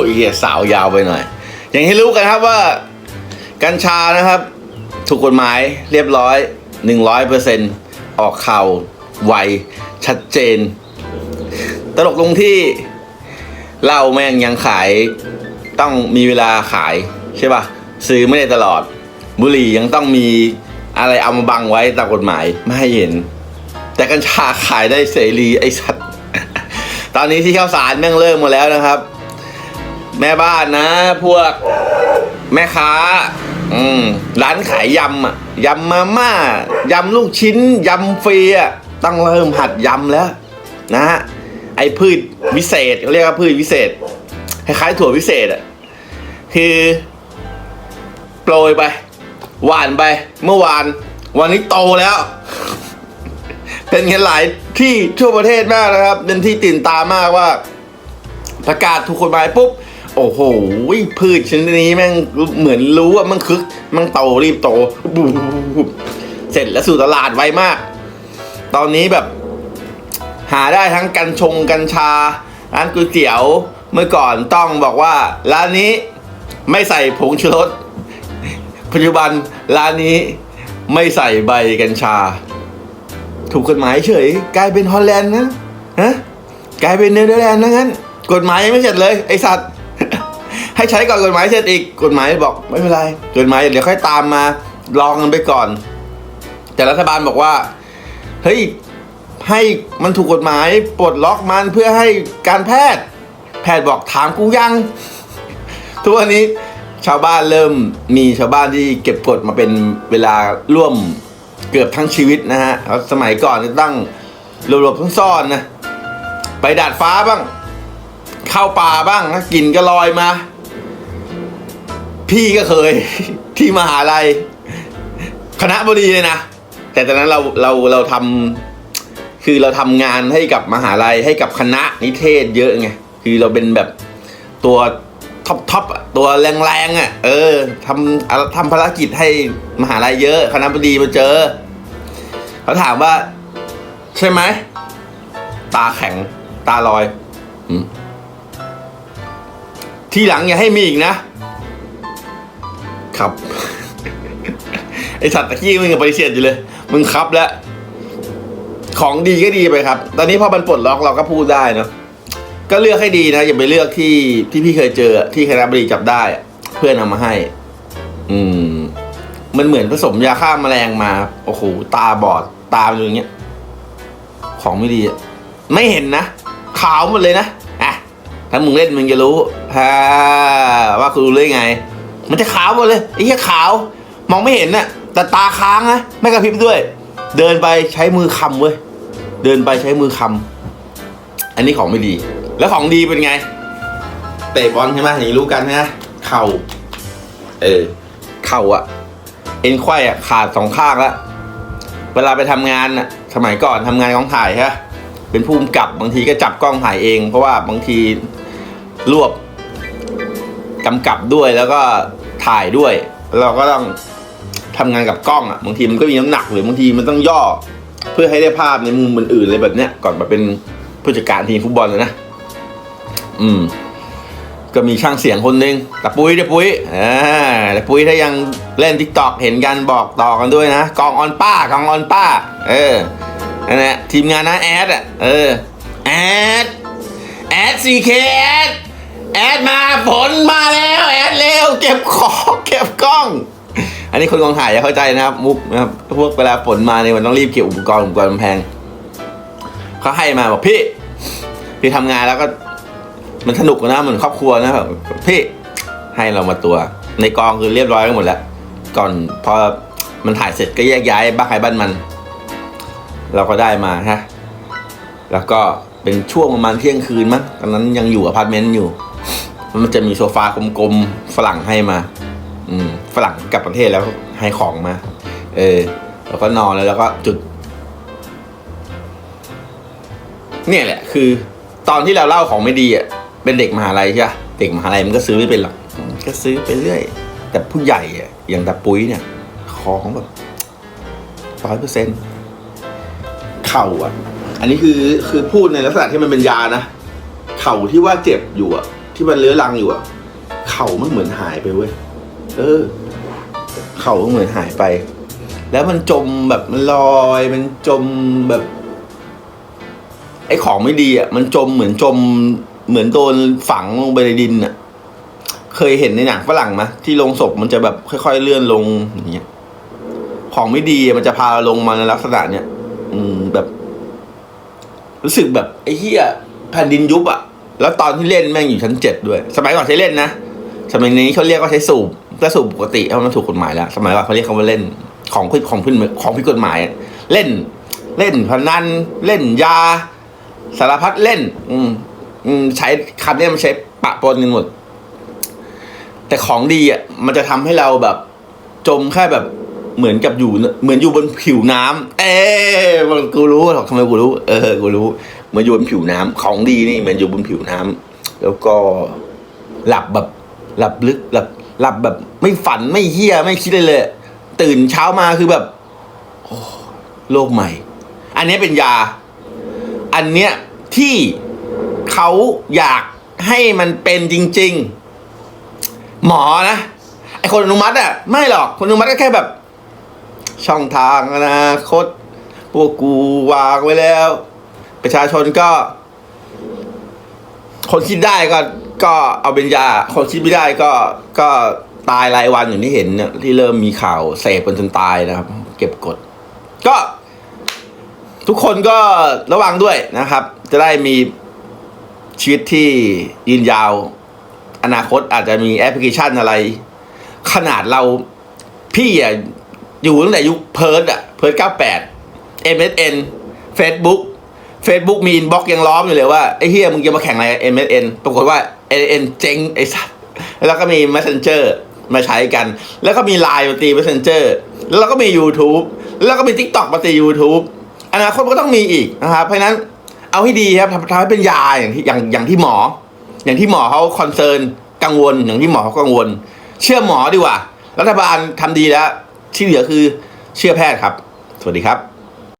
อยเหี้ยสาวยาวไปหน่อย อย่างที่รู้กันครับว่า กัญชานะครับ ถูกกฎหมายเรียบร้อยหนึ่งร้อยเปอร์เซ็นออกข่าวไวชัดเจน ตลกตรงที่เหล้าแม่งยังขายต้องมีเวลาขายใช่ปะซื้อไม่ได้ตลอด บุหรี่ยังต้องมีอะไรเอามาบังไว้ตามกฎหมายไม่ให้เห็น แต่กัญชาขายได้เสรีไอ้สัตว์ ตอนนี้ที่ข้าวสารแม่งเริ่มหมดแล้วนะครับ แม่บ้านนะ พวกแม่ค้า อืมร้านขายยำอะยำมาม่ายำลูกชิ้นยำฟรีอะต้องเริ่มหัดยำแล้ว นะฮะไอ้พืชวิเศษเขาเรียกว่าพืชวิเศษคล้ายๆถั่ววิเศษอะคือโปรยไป หวานไป เมื่อวาน วันนี้โตแล้ว เป็นกันหลายที่ทั่วประเทศมากนะครับ เป็นที่ตื่นตามากว่า ประกาศถูกกฎหมายปุ๊บ โอ้โหพืชชนิดนี้แม่งเหมือนรู้ว่ามันคึกมันโตรีบโตบูบเสร็จแล้วสู่ตลาดไวมาก ตอนนี้แบบ หาได้ทั้งกัญชงกัญชา ร้านก๋วยเตี๋ยวเมื่อก่อนต้องบอกว่า ร้านนี้ไม่ใส่ผงชูรสปัจจุบันร้านนี้ไม่ใส่ใบกัญชา ถูกกฎหมายเฉย กลายเป็นฮอลแลนด์นะฮะกลายเป็นเนเธอร์แลนด์นะงั้น กฎหมายยังไม่เสร็จเลย ไอสัตว์ ให้ใช้ก่อนกฎหมายเสร็จอีกกฎหมายบอกไม่เป็นไรกฎหมายเดี๋ยวค่อยตามมาลองกันไปก่อน แต่รัฐบาลบอกว่าเฮ้ยให้มันถูกกฎหมายปลดล็อกมันเพื่อให้การแพทย์ แพทย์บอกถามกูยัง ทุกวันนี้ชาวบ้านเริ่มมีชาวบ้านที่เก็บกดมาเป็นเวลาร่วมเกือบทั้งชีวิตนะฮะแล้วสมัยก่อนตั้งหลบๆซ่อนๆนะไปดาดฟ้าบ้าง เข้าป่าบ้างกลิ่นก็ลอยมา พี่ก็เคย ที่มหาลัยคณะบดีเลยนะ แต่ตอนนั้นเราเราเราทำคือเราทำงานให้กับมหาลัยให้กับคณะนิเทศเยอะไงคือเราเป็นแบบตัวท็อปท็อปตัวแรงๆอะ เออทำทำภารกิจให้มหาลัยเยอะ คณะบดีมาเจอเขาถามว่า ใช่ไหม ตาแข็ง ตาลอยอที่หลังอย่าให้มีอีกนะ ครับ ไอสัตว์ตะกี้มึงยังปฏิเสธอยู่เลย มึงครับแล้ว ของดีก็ดีไปครับ ตอนนี้พอมันปลดล็อกเราก็พูดได้นะก็เลือกให้ดีนะ อย่าไปเลือกที่ที่พี่เคยเจอที่คณะบดีจับได้ เพื่อนเอามาให้ อืม มันเหมือนผสมยาฆ่าแมลงมา โอ้โห ตาบอด ตาอย่างเงี้ย ของไม่ดีไม่เห็นนะ ขาวหมดเลยนะ อะ ถ้ามึงเล่นมึงจะรู้ฮ่าว่าคุณรู้ได้ไง มันจะขาวหมดเลยไอ้เหี้ยขาว มองไม่เห็นน่ะแต่ตาค้างนะไม่กระพริบด้วย เดินไปใช้มือคำเว้ยเดินไปใช้มือคำอันนี้ของไม่ดี แล้วของดีเป็นไง เตะบอลใช่ไหมอย่างนี้รู้กันนะเข่าเออเข่าอะเอ็นไขว้อะขาดสองข้างล้วเวลาไปทำงานอะสมัยก่อนทำงานกองถ่ายฮะเป็นผู้กำกับบางทีก็จับกล้องถ่ายเอง เพราะว่าบางทีรวบ กำกับด้วยแล้วก็ถ่ายด้วย เราก็ต้องทำงานกับกล้องอะบางทีมันก็มีน้ำหนักหรือบางทีมันต้องย่อ เพื่อให้ได้ภาพในมุมอื่นๆเลยแบบเนี้ยก่อนมาเป็นผู้จัดการทีมฟุตบอลเลยนะ อืม ก็มีช่างเสียงคนหนึ่งแตะปุ้ยตะปุ้ยอ่าตะปุ้ยถ้ายังเล่นทิกตอกเห็นกันบอกต่อกันด้วยนะกองออนป้ากองออนป้า เออนั่นแหละทีมงานนะแอดอะเออแอดแอดซีเคแอด แอดมาฝนมาแล้วแอดเร็วเก็บของเก็บกล้อง อันนี้คนกองถ่ายจะเข้าใจนะครับ มุกนะครับพวกเวลาฝนมาเนี่ยมันต้องรีบเก็บอุปกรณ์อุปกรณ์มันแพงเขาให้มาบอกพี่ พี่ทำงานแล้วก็ มันสนุกนะเหมือนครอบครัวนะแบบพี่ให้เรามาตัว ในกองคือเรียบร้อยกันหมดแล้ว ก่อนพอมันถ่ายเสร็จก็แยกย้ายบ้านใครบ้านมัน เราก็ได้มาฮะแล้วก็เป็นช่วงประมาณเที่ยงคืนมั้งตอนนั้นยังอยู่อพาร์ตเมนต์อยู่ มันจะมีโซฟากลมๆฝรั่งให้มา อืมฝรั่งกลับประเทศแล้วให้ของมา เออ แล้วก็นอนแล้วแล้วก็จุด เนี่ยแหละ คือ ตอนที่เราเล่าของไม่ดีอะเป็นเด็กมหาลัยใช่ปะเด็กมหาลัยมันก็ซื้อไม่เป็นหรอกก็ซื้อไปเรื่อย แต่ผู้ใหญ่อะอย่างตาปุ้ยเนี่ย ของแบบร้อยเปอร์เซ็นต์เข่าอะ อันนี้คือคือพูดในลักษณะที่มันเป็นยานะ เข่าที่ว่าเจ็บอยู่อะ ที่มันเลื้อรังอยู่อะเข่ามันเหมือนหายไปเว้ยเออ เข่ามันเหมือนหายไป แล้วมันจมแบบมันลอยมันจมแบบ ไอ้ของไม่ดีอะมันจมเหมือนจม เหมือนโดนฝังลงไปในดินอะเคยเห็นในหนังฝรั่งไหมที่ลงศพมันจะแบบค่อยๆเลื่อนลงอย่างเงี้ยของไม่ดีมันจะพาลงมาในลักษณะเนี้ยอืมแบบ รู้สึกแบบไอ้เหี้ยแผ่นดินยุบอะ แล้วตอนที่เล่นแม่งอยู่ชั้นเจ็ดด้วย สมัยก่อนใช้เล่นนะ สมัยนี้เขาเรียกว่าใช้สูบถ้าสูบปกติเอาะมันถูกกฎหมายแล้ว สมัยก่อนเขาเรียกเขาว่าเล่นของผิดของผิดของผิดกฎหมาย เล่น เล่นพนันเล่นยา สารพัดเล่น อืมอืมใช้คำนี้มันใช้ปะปนกันหมด แต่ของดีอะมันจะทำให้เราแบบ จมแค่แบบเหมือนกับอยู่เหมือนอยู่บนผิวน้ำเอ๊ะกูรู้หรอกทำไมกูรู้ เออกูรู้ มือนอยู่บนผิวน้ำของดีนี่มือนอยู่บนผิวน้ำแล้วก็หลับแบบหลับลึกหลับหลับแบบ ไม่ฝันไม่เฮี้ยไม่คิดเลยเลย ตื่นเช้ามาคือแบบโโลกใหม่ อันนี้เป็นยา อันเนี้ยที่เขาอยากให้มันเป็นจริง ๆ หมอนะไอคนอนุมัติอะไม่หรอกคนอนุมัติก็แค่แบบ ช่องทางอนาคตพวกกูวางไว้แล้ว ประชาชนก็ คนคิดได้ก็ก็เอาเป็นยา คนคิดไม่ได้ก็ก็ตายรายวันอย่างที่เห็นเนี่ยที่เริ่มมีข่าวเสพกันจนตายนะครับ เก็บกด ก็ ทุกคนก็ระวังด้วยนะครับ จะได้มีชีวิตที่ยืนยาว อนาคตอาจจะมีแอปพลิเคชันอะไร ขนาดเราพี่อะอยู่ตั้งแต่ยุคเพิร์ดอะเพิร์ด98 MSN Facebook Facebook มีอินบ็อกยังล้อมอยู่เลยว่า ไอ้เฮียมึงจะมาแข่งอะไร MSN ปรากฏว่า MSN เจ๊งไอ้สัสแล้วก็มี Messenger มาใช้กัน แล้วก็มี Line มาตี Messenger แล้วเราก็มี YouTube แล้วก็มี TikTok มาตี YouTube อนาคตก็ต้องมีอีกนะครับ เพราะนั้นเอาให้ดีครับทำให้เป็นยาอย่างที่อย่างอย่างที่หมอ อย่างที่หมอเขาคอนเซิร์นกังวลอย่างที่หมอเขากังวล เชื่อหมอดีกว่า รัฐบาลทำดีแล้วที่เหลือคือเชื่อแพทย์ครับ สวัสดีครับ